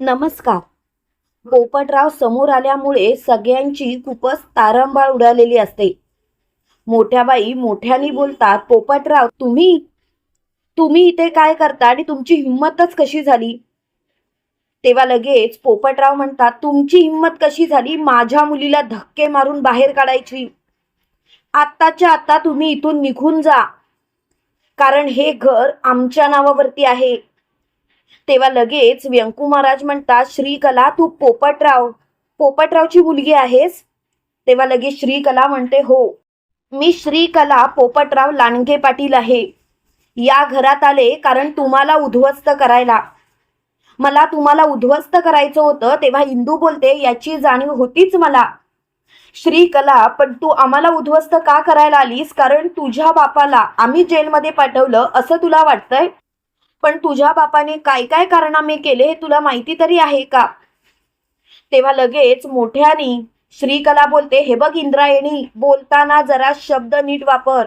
नमस्कार. पोपटराव समोर आल्यामुळे सगळ्यांची खूपच तारंबाळ उडालेली असते. मोठ्या बाई मोठ्यानी बोलतात पोपटराव तुम्ही तुम्ही इथे काय करता आणि तुमची हिंमतच कशी झाली? तेव्हा लगेच पोपटराव म्हणतात तुमची हिंमत कशी झाली? माझ्या मुलीला धक्के मारून बाहेर काढायची. आत्ताच्या आत्ता तुम्ही इथून निघून जा. कारण हे घर आमच्या नावावरती आहे. तेव्हा लगेच व्यंकू महाराज म्हणतात श्रीकला तू पोपटराव पोपटरावची मुलगी आहेस? तेव्हा लगेच श्रीकला म्हणते हो मी श्रीकला पोपटराव लांडगे पाटील आहे. या घरात आले कारण तुम्हाला उद्ध्वस्त करायला. मला तुम्हाला उद्ध्वस्त करायचं होतं तेव्हा इंदू बोलते याची जाणीव होतीच मला. श्रीकला पण तू आम्हाला उद्ध्वस्त का करायला आलीस? कारण तुझ्या बापाला आम्ही जेलमध्ये पाठवलं असं तुला वाटतंय? पण तुझ्या बापाने काय काय कारनामे केले हे तुला माहिती तरी आहे का? तेव्हा लगेच मोठ्यानी श्रीकला बोलते हे बघ इंद्रायणी बोलताना जरा शब्द नीट वापर.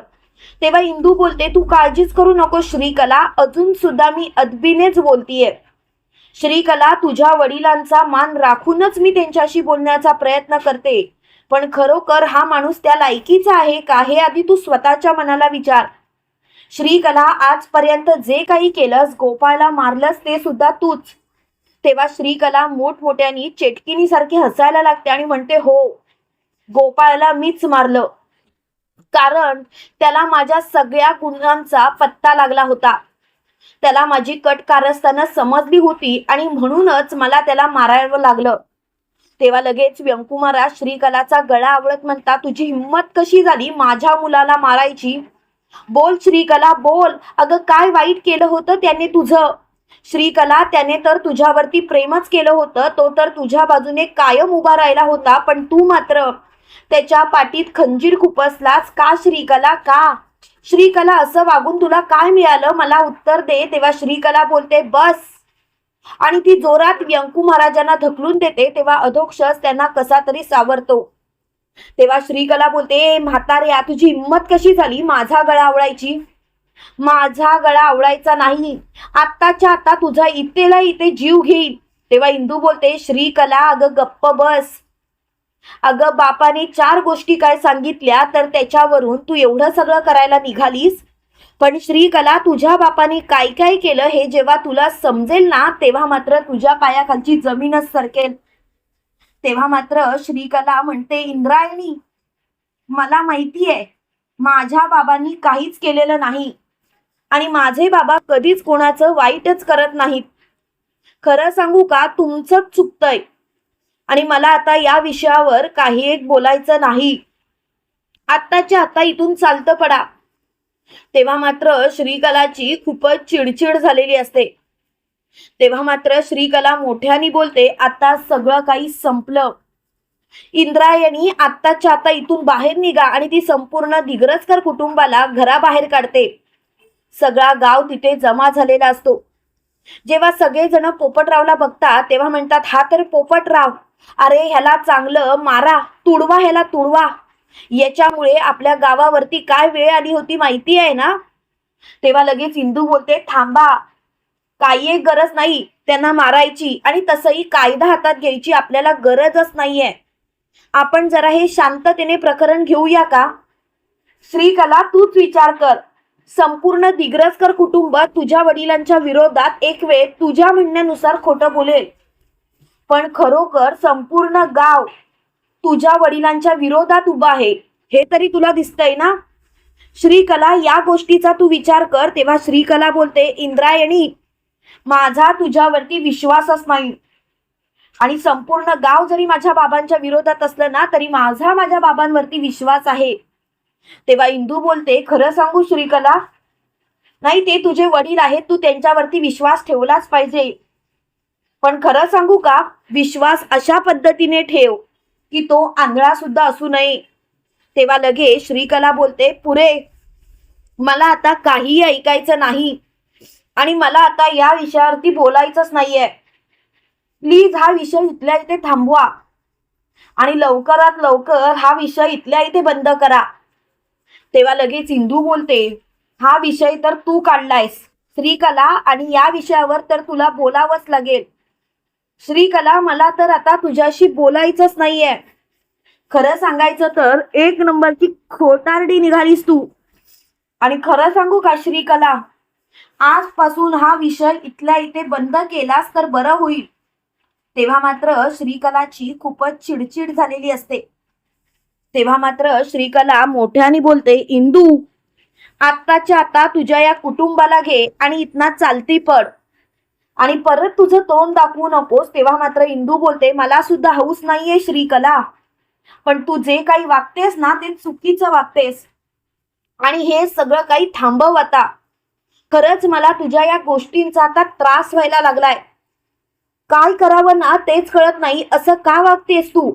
तेव्हा इंदू बोलते तू काळजीच करू नको श्रीकला अजून सुद्धा मी अदबीनेच बोलतीये. श्रीकला तुझ्या वडिलांचा मान राखूनच मी त्यांच्याशी बोलण्याचा प्रयत्न करते. पण खरोखर हा माणूस त्या लायकीचा आहे का हे आधी तू स्वतःच्या मनाला विचार. श्रीकला आजपर्यंत जे काही केलंस गोपाळला मारलंस ते सुद्धा तूच. तेव्हा श्रीकला मोठमोठ्यानी चेटकिनी सारखी हसायला लागते आणि म्हणते हो गोपाळला मीच मारलं. कारण त्याला माझ्या सगळ्या गुन्ह्यांचा पत्ता लागला होता. त्याला माझी कट कारस्थानं समजली होती आणि म्हणूनच मला त्याला मारायला लागलं. तेव्हा लगेच व्यंकुमारा श्रीकलाचा गळा आवडत म्हणता तुझी हिंमत कशी झाली माझ्या मुलाला मारायची? बोल श्रीकला बोल. अगं काय वाईट केलं होतं त्याने तुझं? श्रीकला त्याने तर तुझ्यावरती प्रेमच केलं होतं. तो तर तुझ्या बाजूने कायम उभा राहिला होता पण तू मात्र त्याच्या पाठीत खंजीर खुपसलास. का श्रीकला? का? श्रीकला असं वागून तुला काय मिळालं? मला उत्तर दे. तेव्हा श्रीकला बोलते बस. आणि ती जोरात व्यंकू महाराजांना धकलून देते. तेव्हा अधोक्षस त्यांना कसा तरी सावरतो. तेव्हा श्रीकला बोलते म्हातारे म्हाताऱ्या तुझी हिंमत कशी झाली? माझा गळा आवडायची माझा गळा आवडायचा नाही. आत्ताच्या आता तुझा इथेला इथे जीव घेईल तेव्हा इंदू बोलते श्रीकला अगं गप्प बस. अगं बापाने चार गोष्टी काय सांगितल्या तर त्याच्यावरून तू एवढं सगळं करायला निघालीस? पण श्रीकला तुझ्या बापाने काय काय केलं हे जेव्हा तुला समजेल ना तेव्हा मात्र तुझ्या पायाखालची जमीनच सरकेल. तेव्हा मात्र श्रीकला म्हणते इंद्रायणी मला माहिती आहे माझ्या बाबांनी काहीच केलेलं नाही आणि माझे बाबा कधीच कोणाचं वाईटच करत नाहीत. खरं सांगू का तुमचंच चुकतंय आणि मला आता या विषयावर काही एक बोलायचं नाही. आत्ताच्या आता इथून चालतं पडा. तेव्हा मात्र श्रीकलाची खूपच चिडचिड झालेली असते. तेव्हा मात्र श्रीकला मोठ्यानी बोलते आता सगळं काही संपलं. इंद्रायणी आत्ताच्या आता इथून बाहेर निघा आणि ती संपूर्ण दिग्रजकर कुटुंबाला घराबाहेर काढते. सगळा गाव तिथे जमा झालेला असतो. जेव्हा सगळेजण पोपटरावला बघतात तेव्हा म्हणतात हा तर पोपटराव. अरे ह्याला चांगलं मारा तुडवा ह्याला तुडवा. याच्यामुळे आपल्या गावावरती काय वेळ आली होती माहिती आहे ना? तेव्हा लगेच इंदू बोलते थांबा काही एक गरज नाही त्यांना मारायची आणि तसंही कायदा हातात घ्यायची आपल्याला गरजच नाहीये. आपण जरा हे शांततेने प्रकरण घेऊया का? श्रीकला तूच विचार कर. संपूर्ण दिग्रजकर कुटुंब तुझ्या वडिलांच्या विरोधात एक वेळ तुझ्या म्हणण्यानुसार खोटं बोलेल. पण खरोखर संपूर्ण गाव तुझ्या वडिलांच्या विरोधात उभा आहे हे तरी तुला दिसतंय ना? श्रीकला या गोष्टीचा तू विचार कर तेव्हा श्रीकला बोलते इंद्रायणी माझा तुझ्यावरती विश्वासच नाही. आणि संपूर्ण गाव जरी माझ्या बाबांच्या विरोधात असलं ना तरी माझा माझ्या बाबांवरती विश्वास आहे. तेव्हा इंदू बोलते खरं सांगू श्रीकला नाही ते तुझे वडील आहेत तू त्यांच्यावरती विश्वास ठेवलाच पाहिजे. पण खरं सांगू का विश्वास अशा पद्धतीने ठेव की तो आंधळा सुद्धा असू नये. तेव्हा लगे श्रीकला बोलते पुरे मला आता काहीही ऐकायचं नाही. आणि मला आता या विषयावरती बोलायचंच नाहीये. प्लीज हा विषय इथल्या इथे थांबवा. आणि लवकरात लवकर हा विषय इथल्या इथे बंद करा. तेव्हा लगेच इंदू बोलते हा विषय तर तू काढलायस. श्रीकला आणि या विषयावर तर तुला बोलावंच लागेल. श्रीकला मला तर आता तुझ्याशी बोलायचंच नाहीये. खरं सांगायचं तर एक नंबरची खोटारडी निघालीस तू. आणि खरं सांगू का श्रीकला? आजपासून हा विषय इथल्या इथे बंद केलास तर बरं होईल. तेव्हा मात्र श्रीकलाची खूपच चिडचिड झालेली असते. तेव्हा मात्र श्रीकला मोठ्याने बोलते इंदू आत्ताच्या आता तुझ्या या कुटुंबाला घे आणि इथना चालती पड आणि परत तुझं तोंड दाखवू नकोस. तेव्हा मात्र इंदू बोलते मला सुद्धा हौस नाहीये श्रीकला. पण तू जे काही वागतेस ना ते चुकीचं वागतेस. आणि हे सगळं काही थांबव आता. खरंच मला तुझ्या या गोष्टींचा आता त्रास व्हायला लागलाय. काय करावं ना तेच कळत नाही असं का वागतेस तू?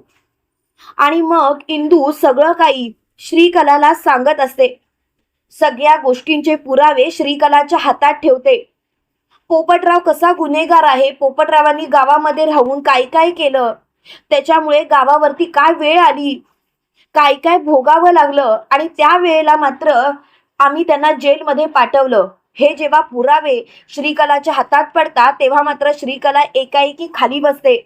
आणि मग इंदू सगळं काही श्रीकलाला सांगत असते. सगळ्या गोष्टींचे पुरावे श्रीकलाच्या हातात ठेवते. पोपटराव कसा गुन्हेगार आहे पोपटरावांनी गावामध्ये राहून काय काय केलं? त्याच्यामुळे गावावरती काय वेळ आली? काय काय भोगावं लागलं? आणि त्या वेळेला मात्र आम्ही त्यांना जेलमध्ये पाठवलं. हे जेव्हा पुरावे श्रीकलाच्या हातात पडतात तेव्हा मात्र श्रीकला एकाएकी खाली बसते.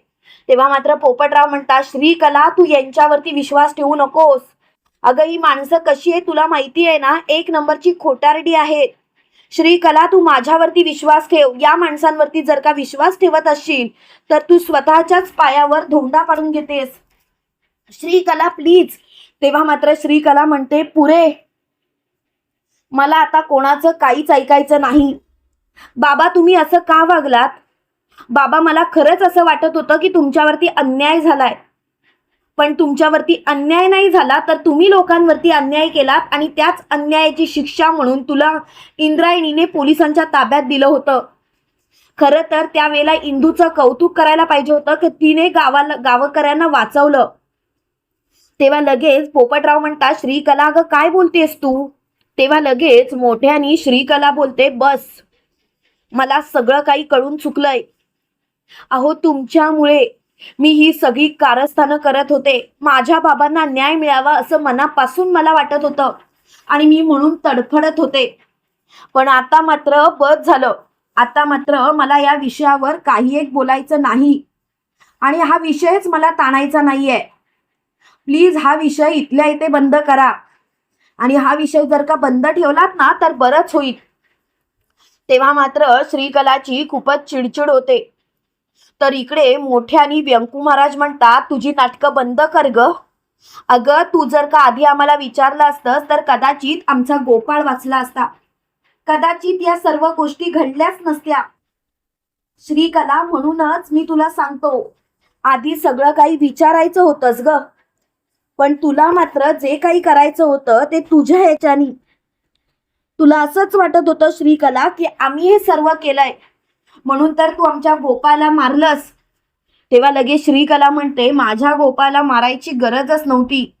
तेव्हा मात्र पोपटराव म्हणतात श्रीकला तू यांच्यावरती विश्वास ठेवू नकोस. अगं ही माणसं कशी आहे तुला माहिती आहे ना? एक नंबरची खोटारडी आहेत श्रीकला तू माझ्यावरती विश्वास ठेव. या माणसांवरती जर का विश्वास ठेवत असशील तर तू स्वतःच्याच पायावर धोंडा पाडून घेतेस. श्रीकला प्लीज. तेव्हा मात्र श्रीकला म्हणते पुरे मला आता कोणाचं काहीच ऐकायचं नाही. बाबा तुम्ही असं का वागलात? बाबा मला खरंच असं वाटत होतं की तुमच्यावरती अन्याय झालाय. पण तुमच्यावरती अन्याय नाही झाला तर तुम्ही लोकांवरती अन्याय केलात आणि त्याच अन्यायाची शिक्षा म्हणून तुला इंद्रायणीने पोलिसांच्या ताब्यात दिलं होतं. खरं तर त्यावेळेला इंदूचं कौतुक करायला पाहिजे होतं की तिने गावाला गावकऱ्यांना वाचवलं. तेव्हा लगेच पोपटराव म्हणतात श्रीकला ग काय बोलतेस तू? तेव्हा लगेच मोठ्यानी श्रीकला बोलते बस मला सगळं काही कळून चुकलंय. अहो तुमच्यामुळे मी ही सगळी कारस्थानं करत होते. माझ्या बाबांना न्याय मिळावा असं मनापासून मला वाटत होतं आणि मी म्हणून तडफडत होते. पण आता मात्र बस झालं. आता मात्र मला या विषयावर काही एक बोलायचं नाही आणि हा विषयच मला ताणायचा नाहीये. प्लीज हा विषय इथल्या इथे बंद करा. आणि हा विषय जर का बंद ठेवलात ना तर बरंच होईल. तेव्हा मात्र श्रीकलाची खूपच चिडचिड होते. तर इकडे मोठ्यानी व्यंकू महाराज म्हणतात तुझी नाटकं बंद कर ग. अगं तू जर का आधी आम्हाला विचारलं असतंस तर कदाचित आमचा गोपाळ वाचला असता. कदाचित या सर्व गोष्टी घडल्याच नसत्या. श्रीकला म्हणूनच मी तुला सांगतो आधी सगळं काही विचारायचं होतंस ग. पण तुला मात्र जे काही करायचं होतं ते तुझ्या ह्याच्यानी. तुला असंच वाटत होतं श्रीकला की आम्ही हे सर्व केलंय. म्हणून तर तू आमच्या गोपाला मारलंस. तेव्हा लगेच श्रीकला म्हणते माझ्या गोपाला मारायची गरजच नव्हती.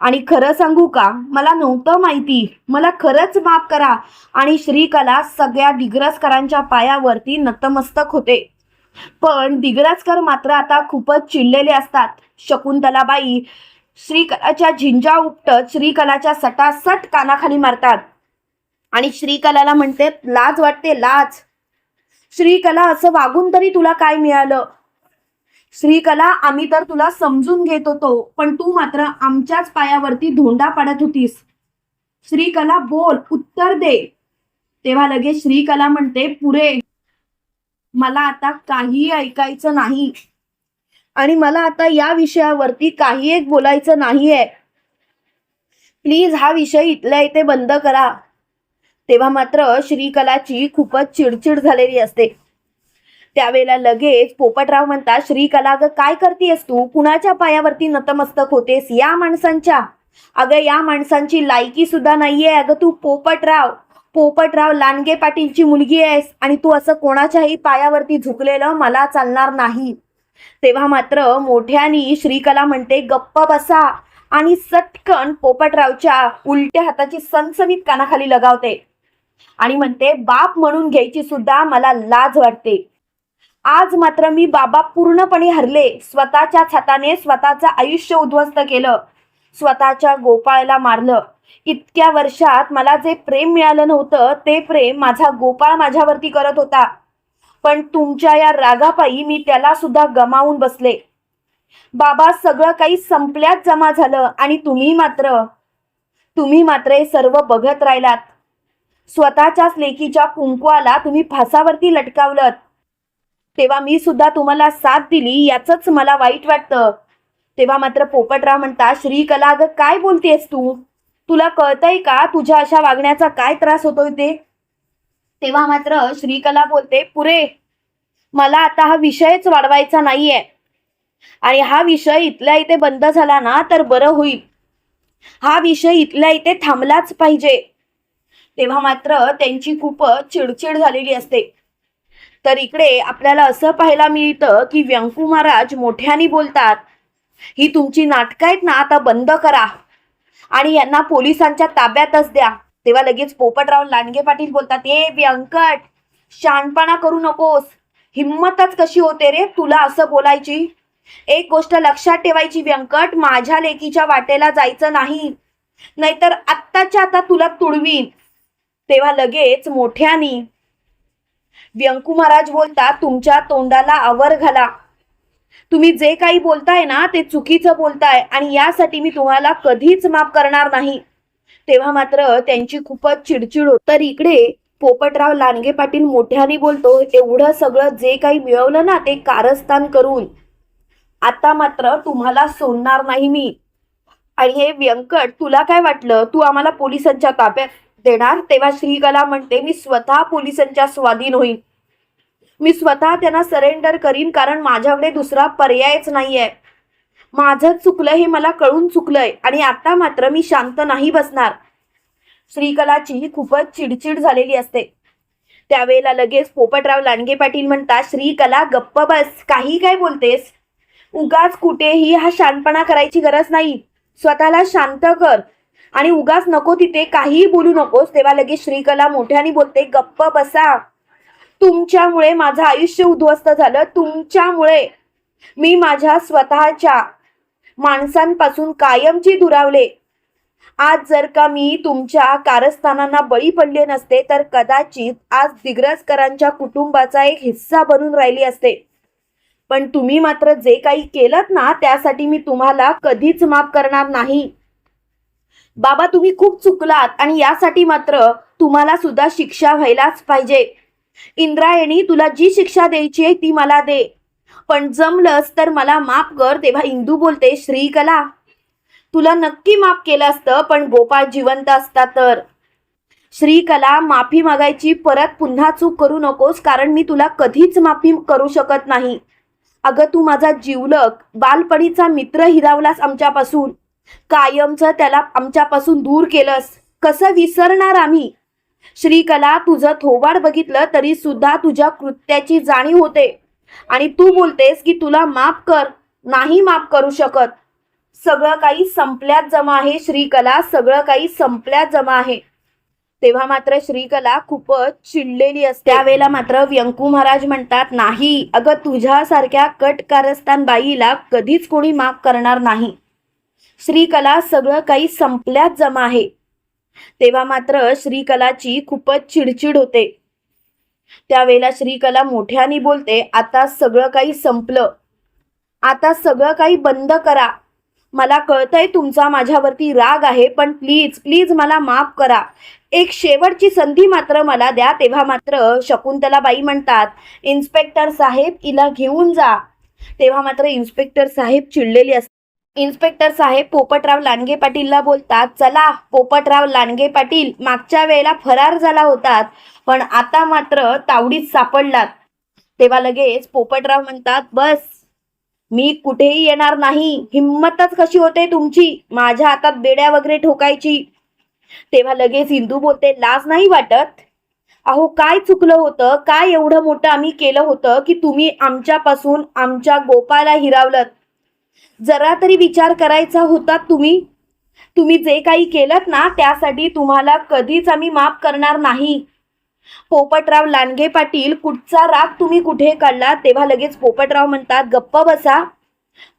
आणि खरं सांगू का? मला नव्हतं माहिती. मला खरंच माफ करा. आणि श्रीकला सगळ्या दिग्रसकरांच्या पायावरती नतमस्तक होते. पण दिग्रसकर मात्र आता खूपच चिडलेले असतात. शकुंतलाबाई श्रीकलाच्या झिंजा उपटत श्रीकलाच्या सटासट कानाखाली मारतात. आणि श्रीकलाला म्हणते लाज वाटते लाज. श्रीकला असं वागून तरी तुला काय मिळालं? श्रीकला आम्ही तर तुला समजून घेत होतो पण तू मात्र आमच्याच पायावरती धोंडा पाडत होतीस. श्रीकला बोल उत्तर दे. तेव्हा लगेच श्रीकला म्हणते पुरे मला आता काही ऐकायचं नाही. आणि मला आता या विषयावरती काही एक बोलायचं नाहीये. प्लीज हा विषय इथल्या इथे बंद करा. तेव्हा मात्र श्रीकलाची खूपच चिडचिड झालेली असते. त्यावेळेला लगेच पोपटराव म्हणतात श्रीकला ग काय करतेस तू? कुणाच्या पायावरती नतमस्तक होतेस? या माणसांच्या. अगं या माणसांची लायकी सुद्धा नाहीये. अगं तू पोपटराव. पोपटराव लांडगे पाटीलची मुलगी आहेस आणि तू असं कोणाच्याही पायावरती झुकलेलं मला चालणार नाही. तेव्हा मात्र मोठ्यानी श्रीकला म्हणते गप्प बसा. आणि सटकन पोपटरावच्या उलट्या हाताची सनसनीत कानाखाली लगावते. आणि म्हणते बाप म्हणून घ्यायची सुद्धा मला लाज वाटते. आज मात्र मी बाबा पूर्णपणे हरले. स्वतःच्याच हाताने स्वतःचं आयुष्य उद्ध्वस्त केलं. स्वतःच्या गोपाळला मारलं. इतक्या वर्षात मला जे प्रेम मिळालं नव्हतं ते प्रेम माझा गोपाळ माझ्यावरती करत होता. पण तुमच्या या रागापायी मी त्याला सुद्धा गमावून बसले. बाबा सगळं काही संपल्यात जमा झालं आणि तुम्ही मात्र तुम्ही मात्र हे सर्व बघत राहिलात. स्वतःच्याच लेकीच्या कुंकवाला तुम्ही फासावरती लटकावलं तेव्हा मी सुद्धा तुम्हाला साथ दिली याच मला वाईट वाटतं. तेव्हा मात्र पोपटराव म्हणता श्रीकला अगं काय बोलतेस तू? तुला कळतंय का तुझ्या अशा वागण्याचा काय त्रास होतोय ते? तेव्हा मात्र श्रीकला बोलते पुरे मला आता हा विषयच वाढवायचा नाहीये. आणि हा विषय इथल्या इथे बंद झाला ना तर बरं होईल. हा विषय इथल्या इथे थांबलाच पाहिजे. तेव्हा मात्र त्यांची खूप चिडचिड झालेली असते. तर इकडे आपल्याला असं पाहायला मिळतं की व्यंकू महाराज मोठ्याने बोलतात ही तुमची नाटकं आहेत ना आता बंद करा. आणि यांना पोलिसांच्या ताब्यातच द्या. तेव्हा लगेच पोपटराव लांडगे पाटील बोलतात ए व्यंकट शानपणा करू नकोस. हिम्मतच कशी होते रे तुला असं बोलायची? एक गोष्ट लक्षात ठेवायची व्यंकट माझ्या लेकीच्या वाटेला जायचं नाही. नाहीतर आत्ताच्या आता तुला तुडवीन. तेव्हा लगेच मोठ्यानी व्यंकू महाराज बोलता तुमच्या तोंडाला आवर घाला. तुम्ही जे काही बोलताय ना ते चुकीचं बोलताय आणि यासाठी मी तुम्हाला कधीच माफ करणार नाही. तेव्हा मात्र त्यांची खूपच चिडचिड होत. तर इकडे पोपटराव लांडगे पाटील मोठ्याने बोलतो एवढं सगळं जे काही मिळवलं ना ते कारस्थान करून आता मात्र तुम्हाला सोडणार नाही मी. आणि हे व्यंकट तुला काय वाटलं? तू आम्हाला पोलिसांच्या ताब्यात देणार? तेव्हा श्रीकला म्हणते मी स्वतः पोलिसांच्या स्वाधीन होईन. मी स्वतः त्यांना सरेंडर करीन कारण माझ्याकडे दुसरा पर्यायच नाहीये. माझं चुकलं हे मला कळून चुकलंय आणि आता मात्र मी शांत नाही बसणार. श्रीकलाची खूपच चिडचिड झालेली असते. त्यावेळेला लगेच पोपटराव लांडगे पाटील म्हणतात श्रीकला गप्प बस काही काय बोलतेस? उगाच कुठेही हा शांतपणा करायची गरज नाही. स्वतःला शांत कर आणि उगाच नको तिथे काहीही बोलू नकोस. तेव्हा लगेच श्रीकला मोठ्याने बोलते गप्प बसा. तुमच्यामुळे माझं आयुष्य उद्ध्वस्त झालं. तुमच्यामुळे मी माझ्या स्वतःच्या माणसांपासून कायमची दुरावले. आज जर का मी तुमच्या कारस्थानांना बळी पडले नसते तर कदाचित आज दिग्रजकरांच्या कुटुंबाचा एक हिस्सा बनून राहिली असते. पण तुम्ही मात्र जे काही केलं ना त्यासाठी मी तुम्हाला कधीच माफ करणार नाही. बाबा तुम्ही खूप चुकलात आणि यासाठी मात्र तुम्हाला सुद्धा शिक्षा व्हायलाच पाहिजे. इंद्रायणी तुला जी शिक्षा द्यायची आहे ती मला दे. पण जमलंच तर मला माफ कर तेव्हा इंदू बोलते श्रीकला तुला नक्की माफ केलं असतं पण गोपाळ जिवंत असता तर. श्रीकला माफी मागायची परत पुन्हा चूक करू नकोस कारण मी तुला कधीच माफी करू शकत नाही. अगं तू माझा जीवलक बालपणीचा मित्र हिरावलास आमच्यापासून. कायमचं त्याला आमच्यापासून दूर केलंस. कसं विसरणार आम्ही? श्रीकला तुझं थोबाड बघितलं तरी सुद्धा तुझ्या कृत्याची जाणीव होते. आणि तू बोलतेस की तुला माफ कर नाही माफ करू शकत. सगळं काही संपल्यात जमा आहे श्रीकला सगळं काही संपल्यात जमा आहे. तेव्हा मात्र श्रीकला खूपच चिडलेली असते. त्यावेळेला मात्र व्यंकू महाराज म्हणतात नाही अगं तुझ्यासारख्या कट कारस्थान बाईला कधीच कोणी माफ करणार नाही. श्रीकला सगळं काही संपल्यात जमा आहे. तेव्हा मात्र श्रीकलाची खूपच चिडचिड होते. त्यावेळेला श्रीकला मोठ्याने बोलते आता सगळं काही संपलं. आता सगळं काही बंद करा. मला कळतंय तुमचा माझ्यावरती राग आहे पण प्लीज प्लीज मला माफ करा. एक शेवटची संधी मात्र मला द्या तेव्हा मात्र शकुंतलाबाई म्हणतात इन्स्पेक्टर साहेब हिला घेऊन जा. तेव्हा मात्र इन्स्पेक्टर साहेब चिडलेली असतात. इन्स्पेक्टर साहेब पोपटराव लांडगे पाटीलला बोलतात चला पोपटराव लांडगे पाटील मागच्या वेळेला फरार झाला होतात पण आता मात्र तावडीत सापडलात. तेव्हा लगेच पोपटराव म्हणतात बस मी कुठेही येणार नाही हिंमतच कशी होते तुमची माझ्या हातात बेड्या वगैरे ठोकायची. तेव्हा लगेच हिंदू बोलते लाज नाही वाटत? अहो काय चुकलं होतं काय एवढं मोठं आम्ही केलं होतं की तुम्ही आमच्यापासून आमच्या गोपाला हिरावलत? जरा तरी विचार करायचा होता तुम्ही. तुम्ही जे काही केलं ना त्यासाठी तुम्हाला कधीच आम्ही माफ करणार नाही. पोपटराव लांडगे पाटील कुठचा राग तुम्ही कुठे काढला तेव्हा लगेच पोपटराव म्हणतात गप्प बसा.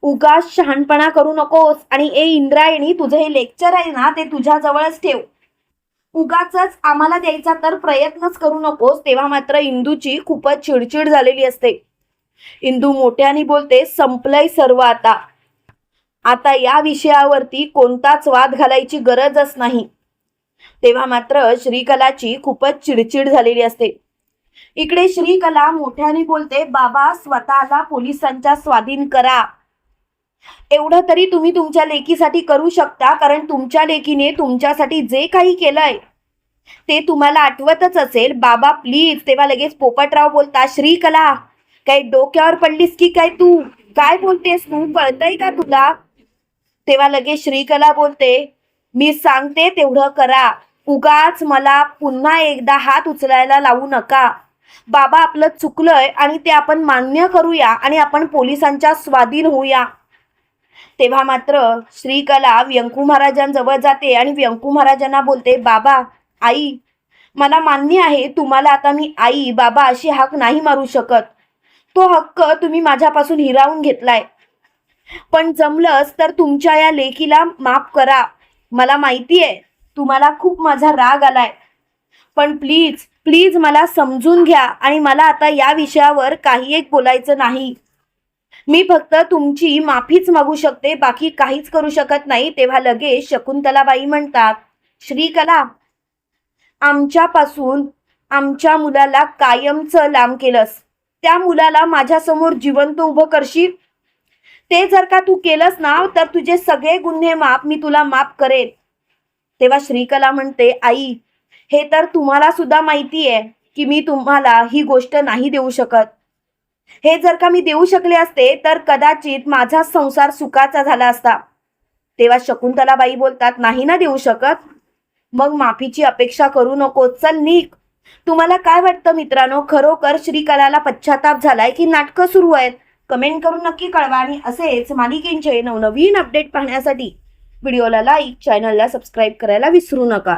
उगाच शहाणपणा करू नकोस आणि ए इंद्रायणी तुझं हे लेक्चर आहे ना ते तुझ्या जवळच ठेव. उगाच आम्हाला द्यायचा तर प्रयत्नच करू नकोस. तेव्हा मात्र इंदूची खूपच चिडचिड झालेली असते. इंदू मोठ्याने बोलते संपलंय सर्व आता. आता या विषयावरती कोणताच वाद घालायची गरजच नाही. तेव्हा मात्र श्रीकलाची खूपच चिडचिड झालेली असते. इकडे श्रीकला मोठ्याने बोलते बाबा स्वतःला पोलिसांच्या स्वाधीन करा. एवढं तरी तुम्ही तुमच्या लेकीसाठी करू शकता कारण तुमच्या लेकीने तुमच्यासाठी जे काही केलंय ते तुम्हाला आठवतच असेल. बाबा प्लीज तेव्हा लगेच पोपटराव बोलता श्रीकला काही डोक्यावर पडलीस की काय तू? काय बोलतेस? तू कळतंय का तुला? तेव्हा लगेच श्रीकला बोलते मी सांगते तेवढं करा. उगाच मला पुन्हा एकदा हात उचलायला लावू नका. बाबा आपलं चुकलंय आणि ते आपण मान्य करूया आणि आपण पोलिसांच्या स्वाधीन होऊया. तेव्हा मात्र श्रीकला व्यंकू महाराजांजवळ जाते आणि व्यंकू महाराजांना बोलते बाबा आई मला मान्य आहे तुम्हाला आता मी आई बाबा अशी हाक नाही मारू शकत. तो हक्क तुम्ही माझ्यापासून हिरावून घेतलाय. पण जमलंच तर तुमच्या या लेखीला माफ करा. मला माहिती आहे तुम्हाला खूप माझा राग आलाय. पण प्लीज प्लीज मला समजून घ्या आणि मला आता या विषयावर काही एक बोलायचं नाही. मी फक्त तुमची माफीच मागू शकते बाकी काहीच करू शकत नाही तेव्हा लगेच शकुंतलाबाई म्हणतात श्रीकला आमच्यापासून आमच्या मुलाला कायमचं लांब केलंस. त्या मुलाला माझ्यासमोर जिवंत उभं करशील? ते जर का तू केलंस ना तर तुझे सगळे गुन्हे माफ मी तुला माफ करेन. तेव्हा श्रीकला म्हणते आई हे तर तुम्हाला सुद्धा माहिती आहे की मी तुम्हाला ही गोष्ट नाही देऊ शकत. हे जर का मी देऊ शकले असते तर कदाचित माझा संसार सुखाचा झाला असता. तेव्हा शकुंतलाबाई बोलतात नाही ना देऊ शकत. मग माफीची अपेक्षा करू नको. चल निक तुम्हाला काय वाटतं मित्रांनो? खरोखर श्रीकलाला पश्चाताप झालाय की नाटकं सुरू आहेत? कमेंट करून नक्की कळवा आणि असेच मालिकेंचे नवनवीन अपडेट पाहण्यासाठी व्हिडिओला लाईक चॅनलला सबस्क्राईब करायला विसरू नका.